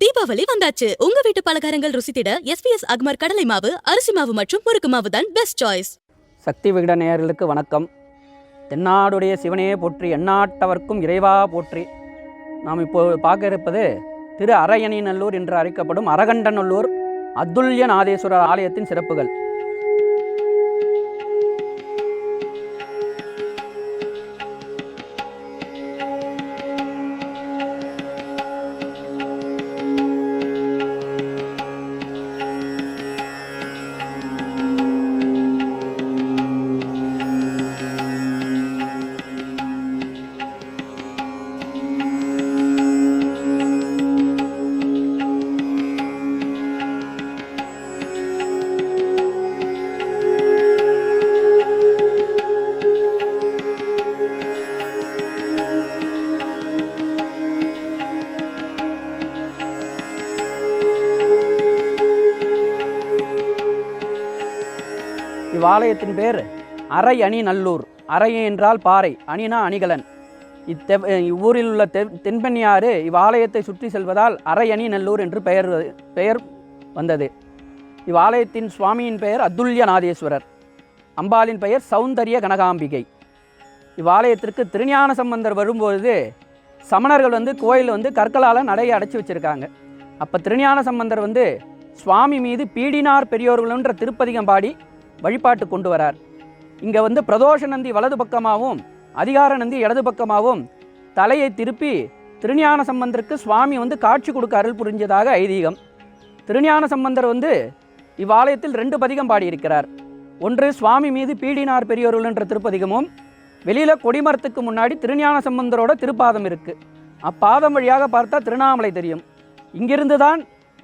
தீபாவளி வந்தாச்சு. உங்க வீட்டு பலகாரங்கள் ருசித்திட எஸ்பிஎஸ் அக்மர் கடலை மாவு அரிசி மாவு மற்றும் முறுக்கு மாவு தான் பெஸ்ட் சாய்ஸ் சக்தி விகட நேயர்களுக்கு வணக்கம். தென்னாடுடைய சிவனையே போற்றி எந்நாட்டவர்க்கும் இறைவா போற்றி. நாம் இப்போ பார்க்க இருப்பது திரு அரையணிநல்லூர் என்று அழைக்கப்படும் அரகண்டநல்லூர் அதுல்ய நாதேஸ்வரர் ஆலயத்தின் சிறப்புகள். இவ்வாலயத்தின் பேர் அரை அணி நல்லூர். அரை என்றால் பாறை அணினா அணிகலன். இத்தெ இவ்வூரில் உள்ள தெ தென்பெண்ணியாறு இவ்வாலயத்தை சுற்றி செல்வதால் அரை அணி நல்லூர் என்று பெயர் வ- பெயர் வந்தது. இவ்வாலயத்தின் சுவாமியின் பெயர் அதுல்யநாதேஸ்வரர் அம்பாளின் பெயர் சௌந்தரிய கனகாம்பிகை. இவ்வாலயத்திற்கு திருஞான சம்பந்தர் வரும்போது சமணர்கள் வந்து கோயில் வந்து கற்களால் நடையை அடைச்சி வச்சுருக்காங்க. அப்போ திருஞான சம்பந்தர் வந்து சுவாமி மீது பீடினார் பெரியோர்கள்ன்ற திருப்பதிகம் பாடி வழிபாட்டு கொண்டு வரார். இங்கே வந்து பிரதோஷ நந்தி வலது பக்கமாகவும் அதிகார நந்தி இடது பக்கமாகவும் தலையை திருப்பி திருஞான சம்பந்தருக்கு சுவாமி வந்து காட்சி கொடுக்க அருள் புரிஞ்சதாக ஐதீகம். திருஞான சம்பந்தர் வந்து இவ்வாலயத்தில் ரெண்டு பதிகம் பாடியிருக்கிறார். ஒன்று சுவாமி மீது பீடினார் பெரியோருள் என்ற திருப்பதிகமும் வெளியில் கொடிமரத்துக்கு முன்னாடி திருஞான சம்பந்தரோட திருப்பாதம் இருக்குது அப்பாதம் வழியாக பார்த்தா திருவண்ணாமலை தெரியும். இங்கிருந்து தான்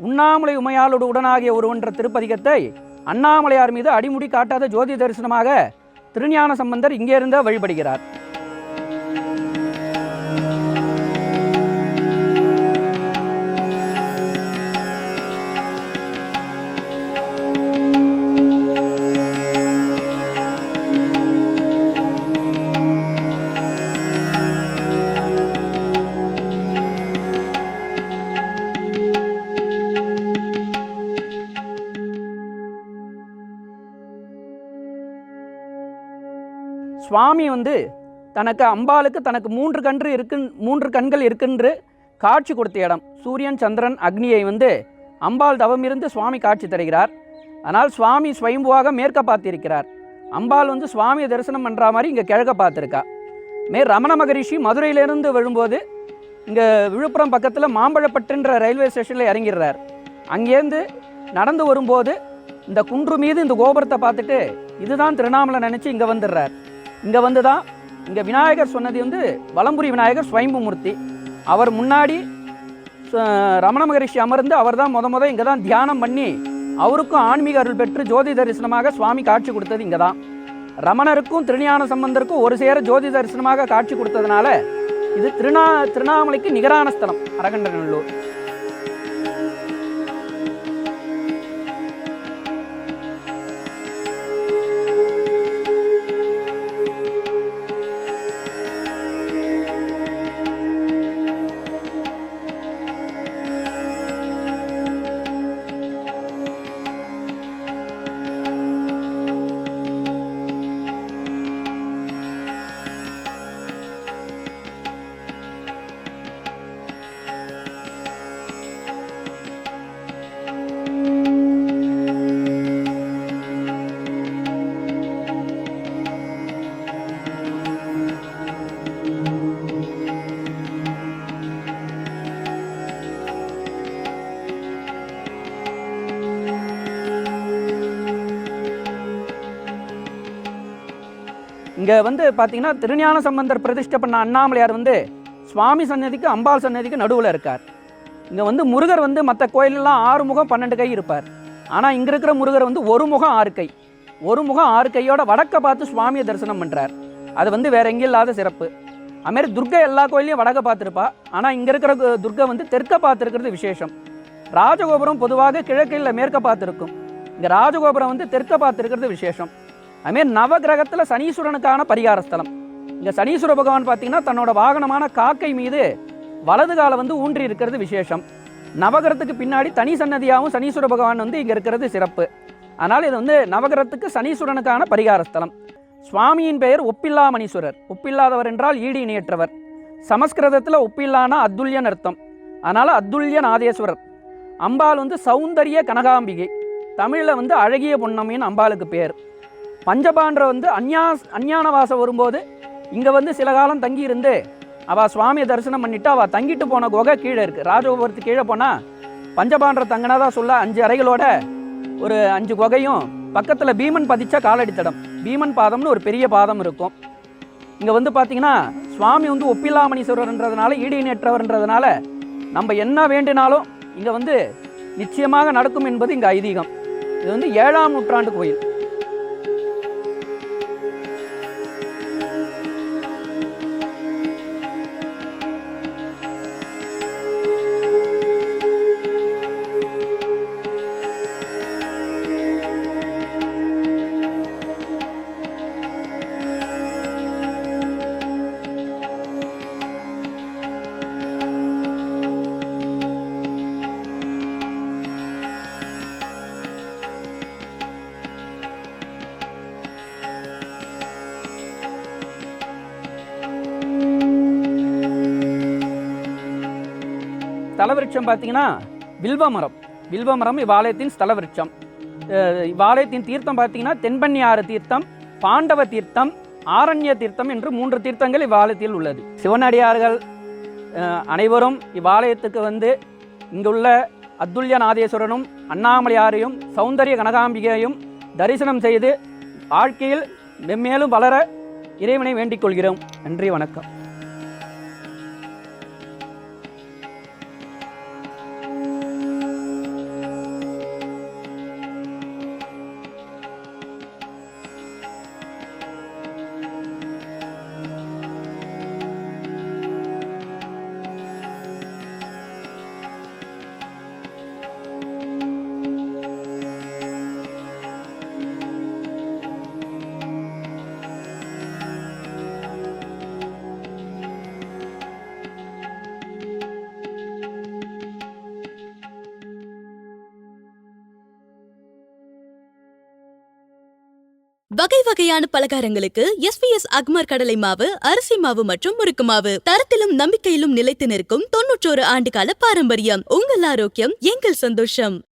உண்ணாமலை உமையாளோடு உடனாகிய ஒருவன்ற திருப்பதிகத்தை அண்ணாமலையார் மீது அடிமுடி காட்டாத ஜோதி தரிசனமாக திருஞான சம்பந்தர் இங்கே இருந்த வழிபடுகிறார். சுவாமி வந்து தனக்கு அம்பாளுக்கு தனக்கு மூன்று கன்று இருக்கு மூன்று கண்கள் இருக்குன்று காட்சி கொடுத்த இடம். சூரியன் சந்திரன் அக்னியை வந்து அம்பாள் தவமிருந்து சுவாமி காட்சி தருகிறார். ஆனால் சுவாமி ஸ்வயம்புவாக மேற்க பார்த்திருக்கிறார். அம்பாள் வந்து சுவாமியை தரிசனம் பண்ணுற மாதிரி இங்கே கிழக்க பார்த்துருக்கா. மே ரமண மகரிஷி மதுரையிலேருந்து விழும்போது இங்கே விழுப்புரம் பக்கத்தில் மாம்பழப்பட்டுன்ற ரயில்வே ஸ்டேஷனில் இறங்கிடுறார். அங்கேருந்து நடந்து வரும்போது இந்த குன்று மீது இந்த கோபுரத்தை பார்த்துட்டு இதுதான் திருவண்ணாமலை நினச்சி இங்கே வந்துடுறார். இங்கே வந்து தான் இங்கே விநாயகர் சொன்னது வந்து வலம்புரி விநாயகர் ஸ்வயம்புமூர்த்தி அவர் முன்னாடி ரமண மகரிஷி அமர்ந்து அவர் தான் முத முத இங்கே தான் தியானம் பண்ணி அவருக்கும் ஆன்மீக அருள் பெற்று ஜோதி தரிசனமாக சுவாமி காட்சி கொடுத்தது இங்கே தான் ரமணருக்கும் திருஞான சம்பந்தருக்கும் ஒரு சேர ஜோதி தரிசனமாக காட்சி கொடுத்ததுனால இது திருநா திருவண்ணாமலைக்கு நிகரான ஸ்தலம் அரகண்டநல்லூர். இங்கே வந்து பார்த்தீங்கன்னா திருஞான சம்பந்தர் பிரதிஷ்டை பண்ண அண்ணாமலையார் வந்து சுவாமி சன்னதிக்கு அம்பாள் சன்னதிக்கு நடுவில் இருக்கார். இங்கே வந்து முருகர் வந்து மற்ற கோயிலெல்லாம் ஆறு முகம் பன்னெண்டு கை இருப்பார். ஆனால் இங்கே இருக்கிற முருகர் வந்து ஒரு முகம் ஆறு கை. ஒரு முகம் ஆறு கையோட வடக்க பார்த்து சுவாமியை தரிசனம் பண்ணுறார் அது வந்து வேற எங்கேயும் இல்லாத சிறப்பு. அதுமாரி துர்கை எல்லா கோயிலையும் வடக்க பார்த்துருப்பா. ஆனால் இங்கே இருக்கிற துர்கை வந்து தெற்க பார்த்துருக்கிறது விசேஷம். ராஜகோபுரம் பொதுவாக கிழக்கில் மேற்க பார்த்துருக்கும். இங்கே ராஜகோபுரம் வந்து தெற்க பார்த்துருக்கிறது விசேஷம். அதுமாரி நவகிரகத்தில் சனீஸ்வரனுக்கான பரிகார ஸ்தலம். இங்கே சனீஸ்வர பகவான் பார்த்தீங்கன்னா தன்னோட வாகனமான காக்கை மீது வலது காலை வந்து ஊன்றி இருக்கிறது விசேஷம். நவகிரகத்துக்கு பின்னாடி தனி சன்னதியாகவும் சனீஸ்வர பகவான் வந்து இங்கே இருக்கிறது சிறப்பு. அதனால் இது வந்து நவகிரகத்துக்கு சனீஸ்வரனுக்கான பரிகார ஸ்தலம். சுவாமியின் பெயர் ஒப்பில்லா மணீஸ்வரர் ஒப்பில்லாதவர் என்றால் ஈடு இணையற்றவர். சமஸ்கிருதத்தில் ஒப்பில்லானா அத்துல்யன் அர்த்தம். அதனால் அத்துல்யன் நாதேஸ்வரர் அம்பாள் வந்து சௌந்தரிய கனகாம்பிகை. தமிழில் வந்து அழகிய பொன்னம்மின்னு அம்பாளுக்கு பேர். பஞ்சபாண்டர வந்து அந்யா அஞ்ஞானவாசம் வரும்போது இங்கே வந்து சில காலம் தங்கி இருந்து அவள் சுவாமியை தரிசனம் பண்ணிட்டு அவள் தங்கிட்டு போன குகை கீழே இருக்குது ராஜகோபுரத்து கீழே போனால் பஞ்சபாண்டர தங்கினதா சொல்ல அஞ்சு அறைகளோட ஒரு அஞ்சு குகையும் பக்கத்தில் பீமன் பதிச்ச காலடித்தடம். பீமன் பாதம்னு ஒரு பெரிய பாதம் இருக்கும். இங்கே வந்து பார்த்தீங்கன்னா சுவாமி வந்து ஒப்பில்லாமணீஸ்வரர்ன்றதுனால ஈடு நம்ம என்ன வேண்டினாலும் இங்கே வந்து நிச்சயமாக நடக்கும் என்பது இங்கே ஐதீகம். இது வந்து ஏழாம் நூற்றாண்டு கோயில். ஸ்தலவிருட்சம் பார்த்தீங்கன்னா வில்வ மரம். வில்வ மரம் இவ்வாலயத்தின் ஸ்தலவிருட்சம். இவ்வாலயத்தின் தீர்த்தம் பார்த்தீங்கன்னா தென்பன்னியாறு தீர்த்தம் பாண்டவ தீர்த்தம் ஆரண்ய தீர்த்தம் என்று மூன்று தீர்த்தங்கள் இவ்வாலயத்தில் உள்ளது. சிவனடியார்கள் அனைவரும் இவ்வாலயத்துக்கு வந்து இங்குள்ள அத்துல்ய நாதேஸ்வரனும் அண்ணாமலையாரையும் சௌந்தரிய கனகாம்பிகையையும் தரிசனம் செய்து வாழ்க்கையில் மென்மேலும் வளர இறைவனை வேண்டிக் கொள்கிறோம். நன்றி வணக்கம். வகை வகையான பலகாரங்களுக்கு எஸ்பிஎஸ் அக்மர் கடலை மாவு அரிசி மாவு மற்றும் முறுக்கு மாவு. தரத்திலும் நம்பிக்கையிலும் நிலைத்து நிற்கும் தொன்னூற்றோரு ஆண்டுகால பாரம்பரியம். உங்கள் ஆரோக்கியம் எங்கள் சந்தோஷம்.